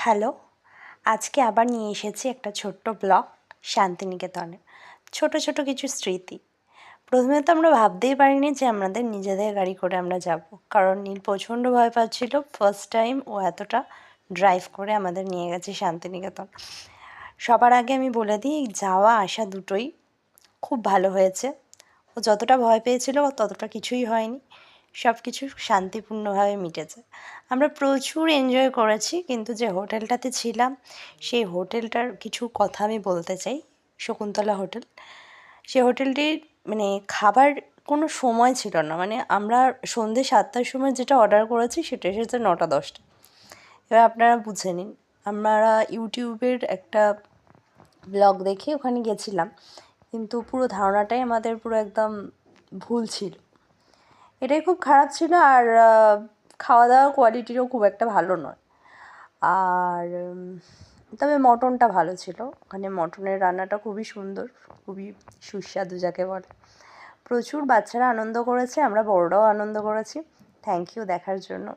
Hello, আজকে আবার নিয়ে এসেছি একটা ছোট্ট ব্লগ শান্তিনিকেতনে। ছোট ছোট কিছু স্মৃতি। প্রথমে তো আমরা ভাবতেই পারিনি যে আমাদের নিজেদের গাড়ি করে আমরা যাব। কারণ নীল প্রচণ্ড ভয় পাচ্ছিল। ফার্স্ট টাইম ও এতটা ড্রাইভ করে আমাদের নিয়ে গেছে শান্তিনিকেতন। সবার আগে আমি বলে দিই, যাওয়া আসা দুটোই খুব ভালো হয়েছে। ও যতটা ভয় পেয়েছিল, ততটা কিছুই হয়নি। সব কিছু শান্তিপূর্ণভাবে মিটেছে। আমরা প্রচুর এনজয় করেছি, কিন্তু যে হোটেলটাতে ছিলাম, সেই হোটেলটার কিছু কথা আমি বলতে চাই, শকুন্তলা হোটেল। সে হোটেলটির মানে খাবার কোনো সময় ছিল না মানে আমরা সন্ধ্যে সাতটার সময় যেটা অর্ডার করেছি, সেটা এসেছে নটা দশটা এবার আপনারা বুঝে নিন, আমরা ইউটিউবের একটা ব্লগ দেখে ওখানে গেছিলাম, কিন্তু পুরো ধারণাটাই আমাদের পুরো একদম ভুল ছিল। এটাই খুব খারাপ ছিল আর খাওয়া দাওয়ার কোয়ালিটিও খুব একটা ভালো নয়। আর তবে মটনটা ভালো ছিল। ওখানে মটনের রান্নাটা খুবই সুন্দর, খুবই সুস্বাদু যাকে বলে। প্রচুর বাচ্চারা আনন্দ করেছে, আমরা বড়রাও আনন্দ করেছি। থ্যাংক ইউ দেখার জন্য।